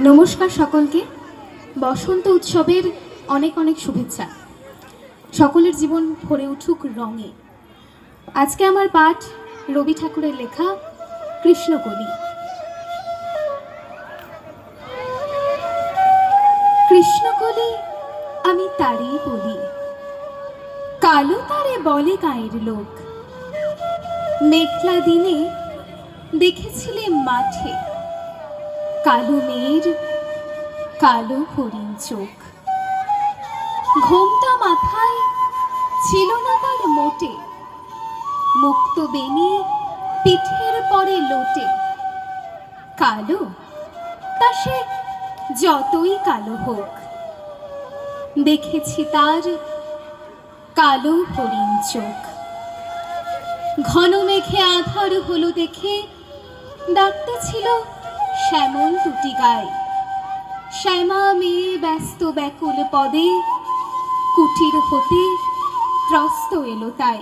নমস্কার সকলকে। বসন্ত উৎসবের অনেক অনেক শুভেচ্ছা। সকলের জীবন ভরে উঠুক রঙে। আজকে আমার পাঠ রবি ঠাকুরের লেখা কৃষ্ণকলি কৃষ্ণকলি আমি তারই বলি। কালো তারে বলে গায়ের লোক। মেঘলা দিনে দেখেছিলে মাঠে কালো মেয়ের, কালো হরিণ চোখ। ঘোমটা মাথায় ছিল না তার মোটে। মুক্ত বেনি পিঠের পরে লোটে। কালো? তা সে যতই কালো হোক। দেখেছি তার কালো হরিণ চোখ। ঘন মেঘে আধার হলো দেখে ডাকতে ছিল শ্যামল দুটি গায়ে শ্যামা মেয়ে ব্যস্ত ব্যাকুল পদে কুটির হতে ত্রস্ত এলো তাই।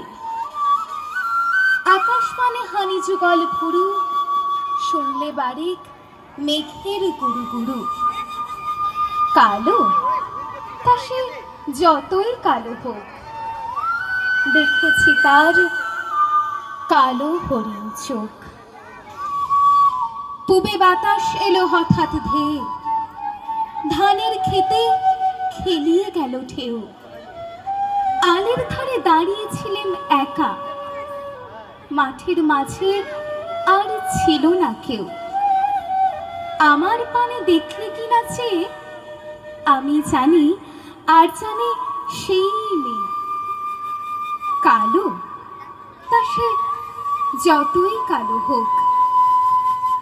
আকাশ মানে হানি যুগল ভুরু, শুনলে বারিক মেঘের গুরু গুরু কালো? তা সে যতই কালো হোক, দেখেছি তার কালো হরিণ চোখ। পুবে বাতাস এলো হঠাৎ ধেয়ে ধানের খেতে খেলিয়ে গেল ঢেউ। আলের ধারে দাঁড়িয়েছিলেন একা। মাঠের মাঝে আর ছিল না কেউ। আমার পানে দেখলে কি না চেয়ে, আমি জানি আর জানি সেই মেয়ে। কালো? তা সে যতই কালো হোক।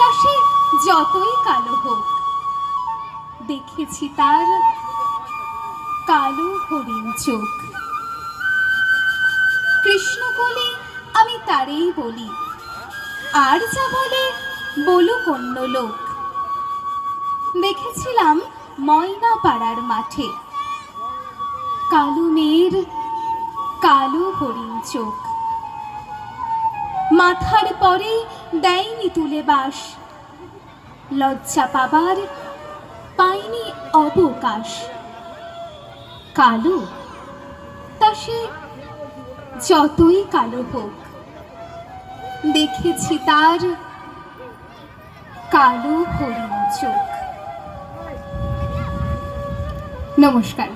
তা যতই কালো হোক, দেখেছি তার কালো হরিণ চোখ। কৃষ্ণ কৃষ্ণকলি আমি তারেই বলি, আর যা বলে বলুক অন্য লোক। দেখেছিলাম ময়না পাড়ার মাঠে, কালো মেয়ের কালো হরিণ চোখ। মাথার পরে দেয়নি তুলে বাস। লজ্জা পাবার পাইনি অবকাশ। কালো, তা সে যতই কালো হোক, দেখেছি তার কালো হরিণ চোখ। নমস্কার।